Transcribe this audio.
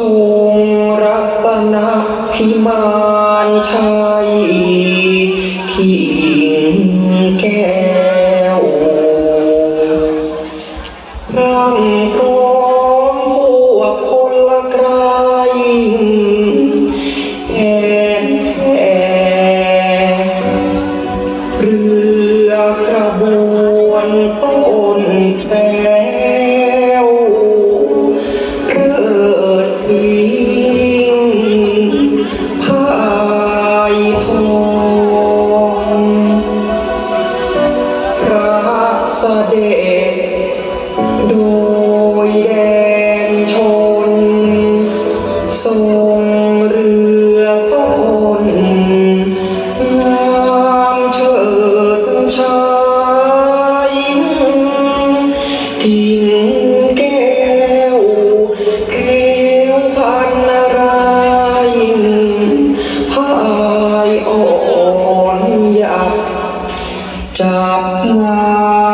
ทรงรัตนพิมานชัยทิ้งแก้วร่งพร้อมพวกพลไกรแอนแพเรือกระบวนต้นแพร เสด็จโดยแดนชน ทรงเรือต้น งามเชิดชายกิ่งแก้วแก้วพันรายพายอ่อนหยับจับงา